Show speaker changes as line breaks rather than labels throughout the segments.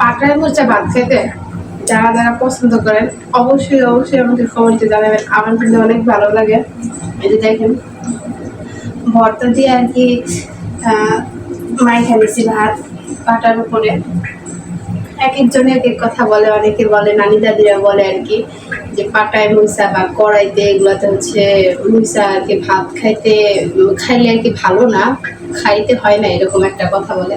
পাটায় মোচা ভাত খেতে যারা যারা পছন্দ করেন, অবশ্যই অবশ্যই আমাকে কমেন্টে জানাবেন। আমার কিন্তু অনেক ভালো লাগে। এই যে দেখেন, ভর্তা দিয়ে আর কি মাই খাইছি ভাত পাটার উপরে। এক একজনে এক এক কথা বলে, অনেকে বলে নানি দাদিরা বলে আর কি, যে পাটায় মুইসা বা কড়াইতে এগুলোতে হচ্ছে মুইসা আর কি ভাত খাইতে, খাইলে আর কি ভালো না, খাইতে হয় না এরকম একটা কথা বলে।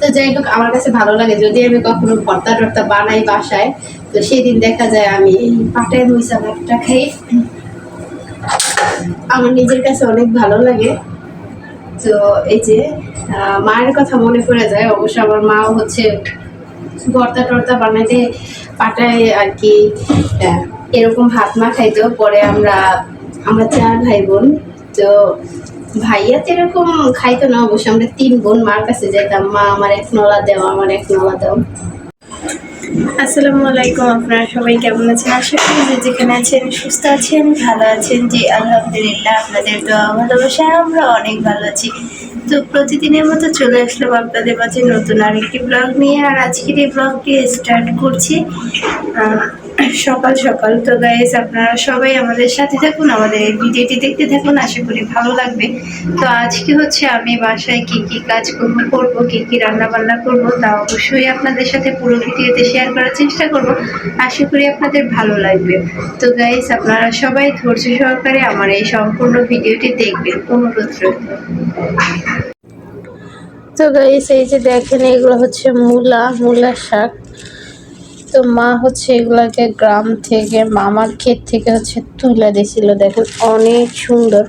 তো যাই হোক, আমার কাছে ভালো লাগে, যদি আমি কখনো ভর্তা টর্তা বানাই বাসায়, তো সেদিন দেখা যায় আমি পাটায় মুইসা ভাতটা খাই। আমার নিজের কাছে অনেক ভালো লাগে। তো এই যে মায়ের কথা মনে পড়ে যায়, অবশ্য আমার মাও হচ্ছে ভর্তা টর্তা বানাইতে পাটায় আর কি এরকম ভাত না খাইতো পরে আমরা আমরা চার ভাই বোন, তো ভাইয়া তো এরকম খাইতো না, অবশ্য আমরা তিন বোন মার কাছে যাইতাম, মা আমার এক নলা দেওয়া আমার এক নলা দাও।
আসসালামু আলাইকুম আপনারা সবাই কেমন আছেন? আশা করি যে যেখানে আছেন, সুস্থ আছেন, ভালো আছেন, যে আলহামদুলিল্লাহ আপনাদের দোয়া ভালোবাসায় আমরা অনেক ভালো আছি। তো প্রতিদিনের মতো চলে আসলাম আপনাদের মাঝে নতুন আরেকটি ব্লগ নিয়ে, আর আজকের এই ব্লগটি স্টার্ট করছি। সকাল সকাল। তো গাইজ আপনারা সবাই আমাদের সাথে থাকুন, আমাদের ভিডিওটি দেখতে থাকুন, আশা করি ভালো লাগবে। তো আজকে হচ্ছে আমি বাসায় কি কি কাজ করব কি কি রান্না বান্না করব, তা অবশ্যই আপনাদের সাথে পুরো ভিডিওতে শেয়ার করার চেষ্টা করব। আশা করি আপনাদের ভালো লাগবে। তো গাইজ আপনারা সবাই ধৈর্য সহকারে আমার এই সম্পূর্ণ ভিডিওটি দেখবেন। অনুরোধ রইল। তো গাইস এই যে দেখেন, এগুলো হচ্ছে মূলা মূলা শাক। তো মা হচ্ছে এগুলাকে গ্রাম থেকে, মামার ক্ষেত থেকে হচ্ছে তুলে দিছিল। দেখেন অনেক সুন্দর।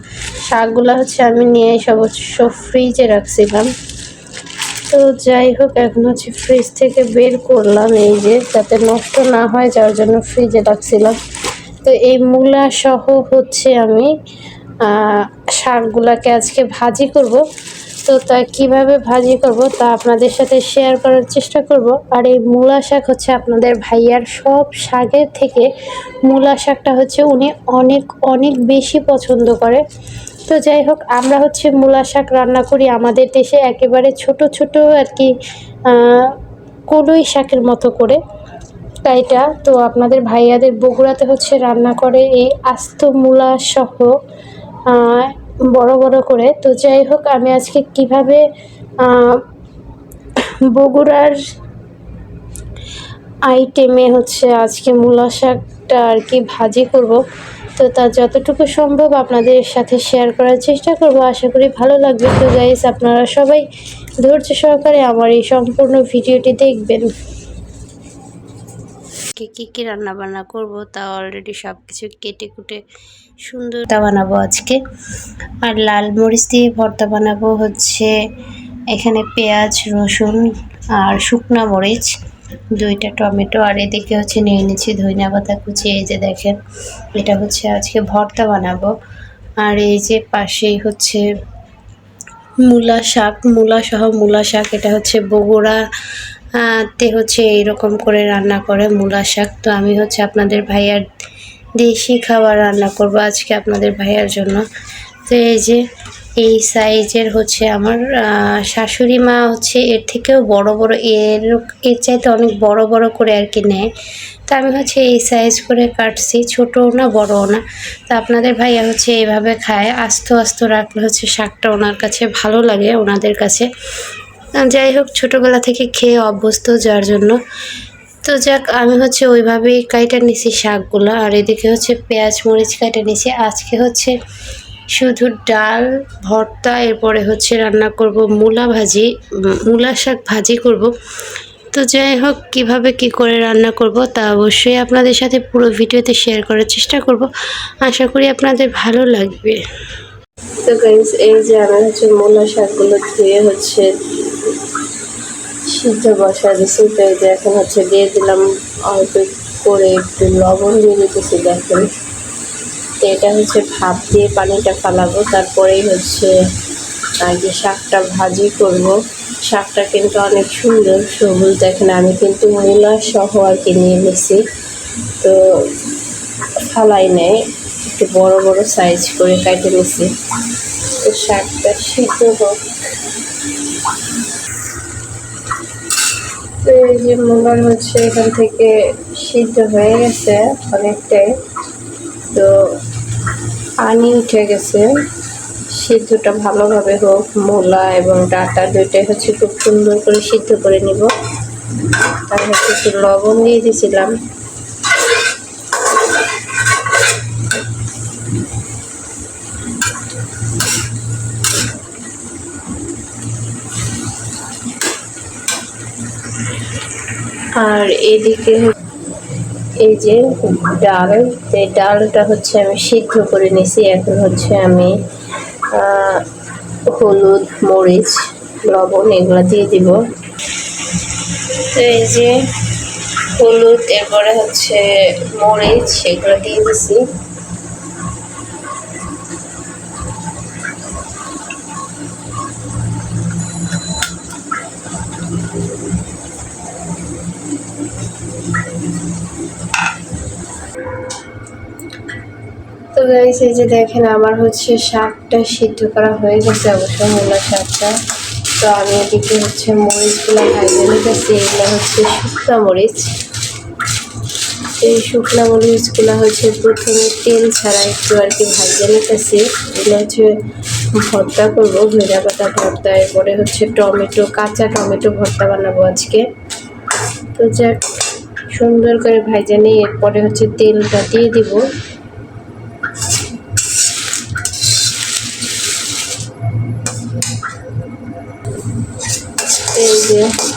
শাকগুলা হচ্ছে আমি নিয়ে সব সব ফ্রিজে রাখছিলাম। তো যাই হোক, এখন হচ্ছে ফ্রিজ থেকে বের করলাম এই যে, যাতে নষ্ট না হয়, যার জন্য ফ্রিজে রাখছিলাম। তো এই মূলা সহ হচ্ছে আমি শাকগুলাকে আজকে ভাজি করব। তো তা কীভাবে ভাজি করব তা আপনাদের সাথে শেয়ার করার চেষ্টা করব। আর এই মূলা শাক হচ্ছে আপনাদের ভাইয়ার সব শাকের থেকে মূলা শাকটা হচ্ছে উনি অনেক অনেক বেশি পছন্দ করে। তো যাই হোক, আমরা হচ্ছে মূলা শাক রান্না করি আমাদের দেশে একেবারে ছোট ছোট আর কি কলই শাকের মতো করে। তাইটা তো আপনাদের ভাইয়াদের বগুড়াতে হচ্ছে রান্না করে এই আস্ত মূলা সহ বড় বড় করে। তো যাই হোক, আমি আজকে কীভাবে বগুড়ার আইটেমে হচ্ছে আজকে মূলা শাকটা আর কি ভাজি করব। তো তা যতটুকু সম্ভব আপনাদের সাথে শেয়ার করার চেষ্টা করব। আশা করি ভালো লাগবে। তো গাইস আপনারা সবাই ধৈর্য সহকারে আমার এই সম্পূর্ণ ভিডিওটি দেখবেন। কি কি কি রান্না বান্না করব, তা অলরেডি সব কিছু কেটে কুটে সুন্দর বানাবো আজকে। আর লাল মরিচ দিয়ে ভর্তা বানাবো হচ্ছে এখানে পেঁয়াজ, রসুন আর শুকনা মরিচ, দুইটা টমেটো, আর এদিকে হচ্ছে নিয়ে নিচ্ছি ধনিয়া পাতা কুচি, এই যে দেখেন, এটা হচ্ছে আজকে ভর্তা বানাবো। আর এই যে পাশেই হচ্ছে মূলা শাক, মূলা সহ মূলা শাক, এটা হচ্ছে বগুড়া তে হচ্ছে এইরকম করে রান্না করে মূলা শাক। তো আমি হচ্ছে আপনাদের ভাইয়ার দেশি খাবার রান্না করব আজকে আপনাদের ভাইয়ার জন্য। তো এই যে, এই সাইজের হচ্ছে আমার শাশুড়ি মা হচ্ছে এর থেকেও বড় বড়, এর এর চাইতে অনেক বড় বড় করে আর কি নেয়। তো আমি হচ্ছে এই সাইজ করে কাটছি, ছোটও না, বড়ও না। তো আপনাদের ভাইয়া হচ্ছে এইভাবে খায়, আস্ত আস্ত রাখলে হচ্ছে শাকটা ওনার কাছে ভালো লাগে, ওনাদের কাছে। যাই হোক ছোটোবেলা থেকে খেয়ে অভ্যস্ত যার জন্য। তো যাক, আমি হচ্ছে ওইভাবেই কাইটা নিছি শাকগুলো। আর এদিকে হচ্ছে পেঁয়াজ, মরিচ কাইটা নিছি। আজকে হচ্ছে শুধু ডাল, ভর্তা, এরপরে হচ্ছে রান্না করব মূলা ভাজি মূলা শাক ভাজি করব। তো যাই হোক কীভাবে কি করে রান্না করব তা অবশ্যই আপনাদের সাথে পুরো ভিডিওতে শেয়ার করার চেষ্টা করব। আশা করি আপনাদের ভালো লাগবে।
তো গাইস এই যে আমি হচ্ছে মূলা শাকগুলো ধুয়ে হচ্ছে সিদ্ধ বসা দিছি তো এই যে এখন হচ্ছে দিয়ে দিলাম অল্প করে একটু লবণ দিয়ে দিতেছি, দেখেন। তো এটা হচ্ছে ভাপ দিয়ে পানিটা ফালাবো তারপরেই হচ্ছে আগে শাকটা ভাজি করব। শাকটা কিন্তু অনেক সুন্দর, সবুজ, দেখেন আমি কিন্তু মূলা সহ আর কি নিয়ে নিছি। তো ফালাই নেয়
একটু বড় বড় সাইজ করে কাটে নিছি। তো শাকটা সিদ্ধ হোক। তো এই যে মূলার হচ্ছে এখান থেকে সিদ্ধ হয়ে গেছে অনেকটাই। তো পানি উঠে গেছে। সিদ্ধটা ভালোভাবে হোক, মূলা এবং ডাটা দুইটাই হচ্ছে খুব সুন্দর করে সিদ্ধ করে নিব। তার হচ্ছে একটু লবণ দিয়ে দিয়েছিলাম। আর এদিকে এই যে ডাল, এই ডালটা হচ্ছে আমি সিদ্ধ করে নিছি। এখন হচ্ছে আমি হলুদ, মরিচ, লবণ এগুলো দিয়ে দিব। তো এই যে হলুদ, এরপরে হচ্ছে মরিচ, এগুলো দিয়ে দিছি। গাইস এই যে দেখেন, আমার হচ্ছে শাকটা সিদ্ধ করা হয়ে গেছে, অবশ্য মূলা শাকটা। তো আমি এদিকে হচ্ছে মরিচগুলো ভাজে নিতেছি, এগুলো হচ্ছে শুকনা মরিচ। এই শুকনা মরিচগুলো হচ্ছে প্রথমে তেল ছাড়া একটু আর কি ভাজে নিতেছি। এগুলো হচ্ছে ভর্তা করব ভেজা পাতা ভর্তা, এরপরে হচ্ছে টমেটো, কাঁচা টমেটো ভর্তা বানাবো আজকে। তো যাক, সুন্দর করে ভাজে নিয়ে এরপরে হচ্ছে তেলটা দিয়ে দিব। এই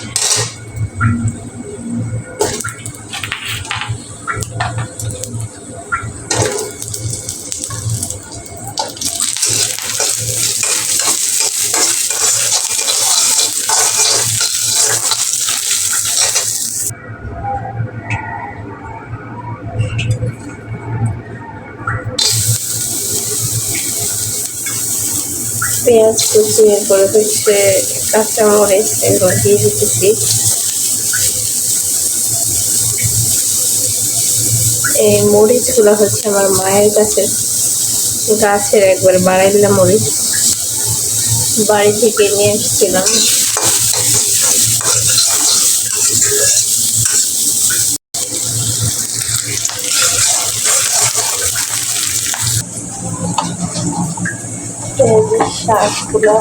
পেঁয়াজ কুচি এরপরে হচ্ছে কাঁচা মরিচ এগুলো দিয়ে দিতেছি। এই মরিচগুলো হচ্ছে আমার মায়ের কাছে গাছের একবার বাড়াইলাম মরিচ। বাড়ি থেকে নিয়ে এসেছিলাম। এই যে শাকগুলো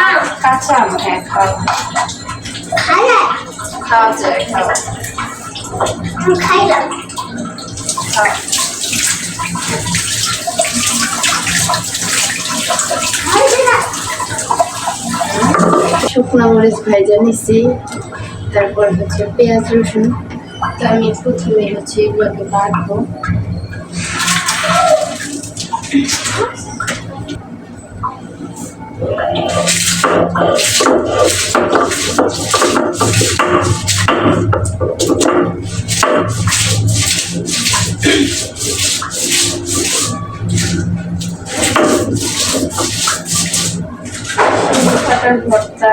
আম হ্যাঁ খাও খাওয়া যায় খাও খাও শুকনো মরিচ ভাইজা নিছি, তারপর হচ্ছে পেঁয়াজ রসুন। তো আমি প্রথমে হচ্ছে এগুলোকে কাটার ভর্তা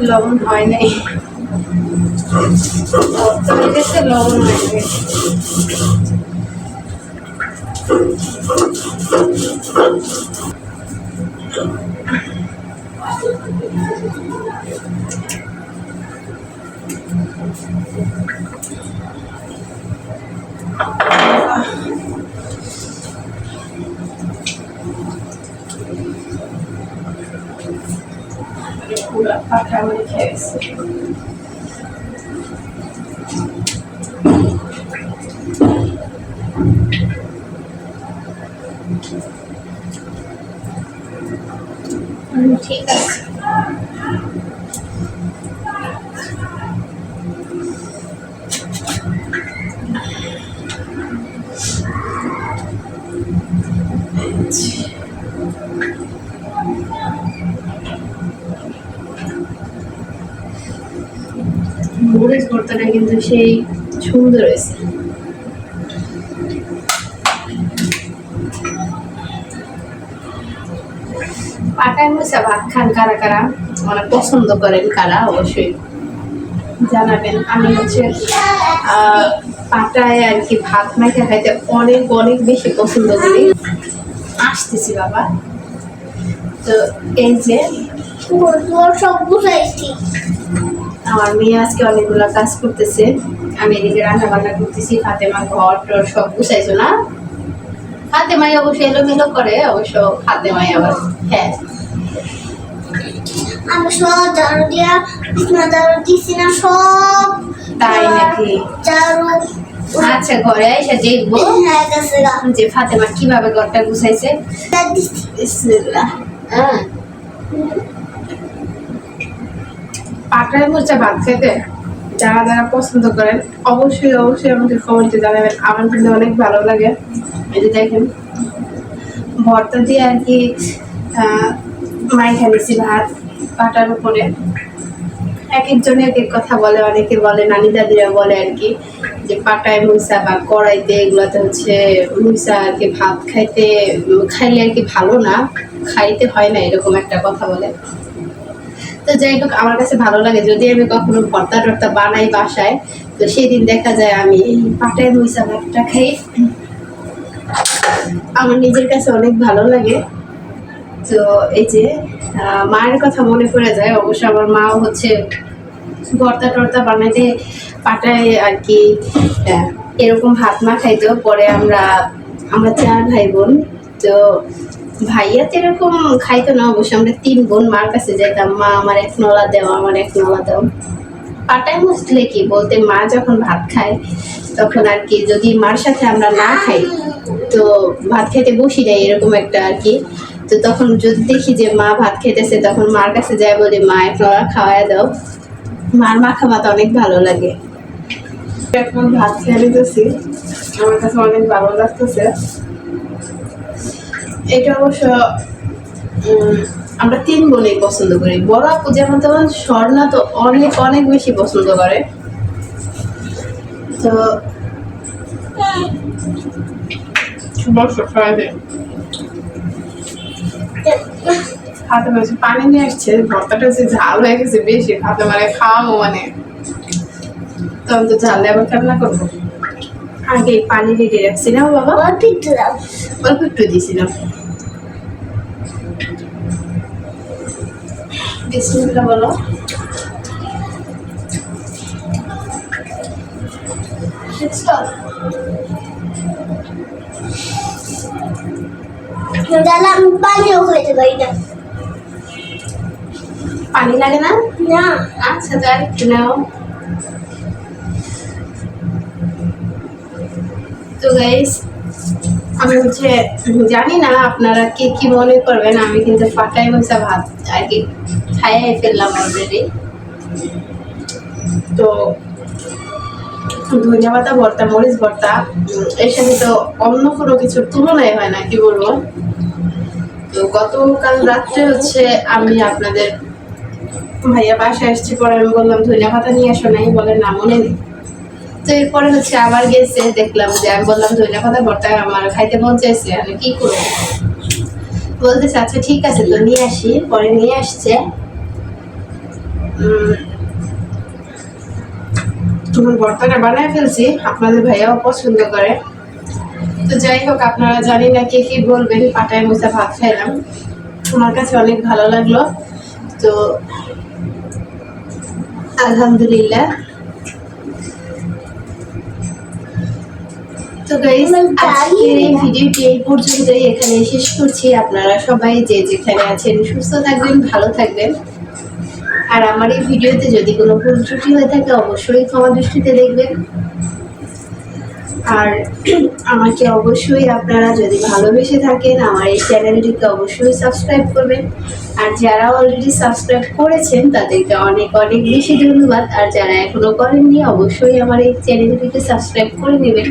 লবণ হয় নাই। লবণ হয়ে গেছে। পুরো পাখা হয়ে গেছে হুম, ঠিক আছে মরিচ ভর্তাটা কিন্তু সেই সুন্দর হয়েছে। পাটায় মুসা ভাত খান কারা কারা? অনেক পছন্দ করেন কারা? অবশ্যই জানাবেন। আমি হচ্ছে পাটায় আর কি ভাত মাইখা খাইতে অনেক অনেক বেশি পছন্দ করি। আসতেছি বাবা। তো এই যে
সব বুঝাইছি।
আমার মেয়ে আজকে অনেকগুলো কাজ করতেছে। আমি এদিকে রান্না বান্না করতেছি ফাতেমা ঘর টর সব গুছাইছো না? ফাতেমাই অবশ্য এলোমেলো করে অবশ্য ফাতেমাই আবার হ্যাঁ।
আমি সব ঝাড়ু দিয়া বিছনা ঝাড়ু দিছি না সব
তাই নাকি?
ঝাড়ু।
আচ্ছা ঘরে এসে দেখব।
হ্যাঁ
যে ফাতেমা কীভাবে ঘরটা গুছাইছে। বিসমিল্লাহ। হ্যাঁ। পাটায় মোচা ভাত খেতে যারা যারা পছন্দ করেন অবশ্যই অবশ্যই আমাকে কমেন্টে জানাবেন। আমার কিন্তু অনেক ভালো লাগে। এই যে দেখেন ভর্তা দিয়ে আর কি আহ, মাইখা নিছি ভাত পাটার উপরে। এক একজনে এক এক কথা বলে অনেকে বলে নানি দাদিরা বলে আর কি যে পাটায় মুইসা বা কড়াইতে এগুলোতে হচ্ছে মুইসা আর কি ভাত খাইতে খাইলে আর কি ভালো না খাইতে হয় না এরকম একটা কথা বলে। তো যাই হোক, আমার কাছে ভালো লাগে। যদি আমি কখনো ভর্তা টর্তা বানাই বাসায়, তো সেদিন দেখা যায় আমি পাটায় মুইসা ভাতটা খাই। আমার নিজের কাছে অনেক ভালো লাগে। তো এই যে মায়ের কথা মনে পড়ে যায়, অবশ্য আমার মাও হচ্ছে ভর্তা টর্তা বানাইতে পাটায় আর কি এরকম ভাত মা খাইতো। পরে আমরা আমরা চার ভাই বোন, তো ভাইয়া এরকম খাইতো না, অবশ্য আমরা তিন বোন মার কাছে যেতাম মা আমার এক নলা দেও, আমার এক নলা দাও। পাটায় মুসলে কি বলতে, মা যখন ভাত খায়, তখন আর কি যদি মার সাথে আমরা না খাই, তো ভাত খেতে বসি যাই এরকম একটা আর কি। তো তখন যদি দেখি যে মা ভাত খেতেছে, তখন মার কাছে যায় বলি, মা, এক নলা খাওয়াই দাও। মার মাখা ভাত অনেক ভালো লাগে। এখন ভাত খেয়ে আমার কাছে অনেক ভালো লাগতেছে। এটা অবশ্য উম, আমরা তিন বোনেই পছন্দ করি। বড় আপু যেমন তেমন স্বর্ণা তো অনেক অনেক বেশি পছন্দ করে। তো বসো হাতে মাঝে পানি নিয়ে আসছে ভর্তাটা হচ্ছে ঝাল হয়ে গেছে বেশি হাতে মানে খাওয়াবো মানে। তখন তো ঝাল দিয়ে আবার রান্না করব। আগে পানি রেডি রাখছি না বাবা?
অল্প একটু
অল্প একটু দিয়েছিলাম বিসমিল্লাহ বলো। দেখছ?
আমি পানিও খেতে পারি না।
পানি লাগে না?
না।
আচ্ছা তো আর একটু নাও। তো গাইস আমি হচ্ছে জানি না আপনারা কে কি মনে করবেন, আমি কিন্তু ফাটাই বসা ভাত আর কি খাইয়ে ফেললাম অলরেডি তো ধনিয়া পাতা ভর্তা, মরিচ ভর্তা এর সাথে তো অন্য কোনো কিছুর তুলনায় হয় না, কি বলব? তো গতকাল রাত্রে হচ্ছে আমি আপনাদের ভাইয়া বাসায় এসছি, পরে আমি বললাম ধনিয়া পাতা নিয়ে আসো নাই, বলে না, মনে নেই। তো এরপরে হচ্ছে গেছে, দেখলাম যে আমি বললাম ভর্তা আমার খাইতে মন চাইছে, আমি কি করব? বলতেছে আচ্ছা ঠিক আছে, তো নিয়ে আসি। পরে নিয়ে আসছে। বানায় ফেলছি, আপনাদের ভাইয়াও পছন্দ করে। তো যাই হোক, আপনারা জানি না কে কি বলবেন পাটায় মোচা ভাত খাইলাম। আমার কাছে অনেক ভালো লাগল। তো আলহামদুলিল্লাহ। তো গাইস আজকের এই ভিডিওটি এই পর্যন্তই এখানে শেষ করছি। আপনারা সবাই যে যেখানে আছেন সুস্থ থাকবেন ভালো থাকবেন। আর আমার এই ভিডিওতে যদি কোনো ভুল ত্রুটি হয়ে থাকে অবশ্যই ক্ষমা দৃষ্টিতে দেখবেন। আর আমাকে অবশ্যই আপনারা যদি ভালোবেসে থাকেন আমার এই চ্যানেলটিকে অবশ্যই সাবস্ক্রাইব করবেন। আর যারা অলরেডি সাবস্ক্রাইব করেছেন তাদেরকে অনেক অনেক বেশি ধন্যবাদ। আর যারা এখনও করেননি অবশ্যই আমার এই চ্যানেলটিকে সাবস্ক্রাইব করে নেবেন।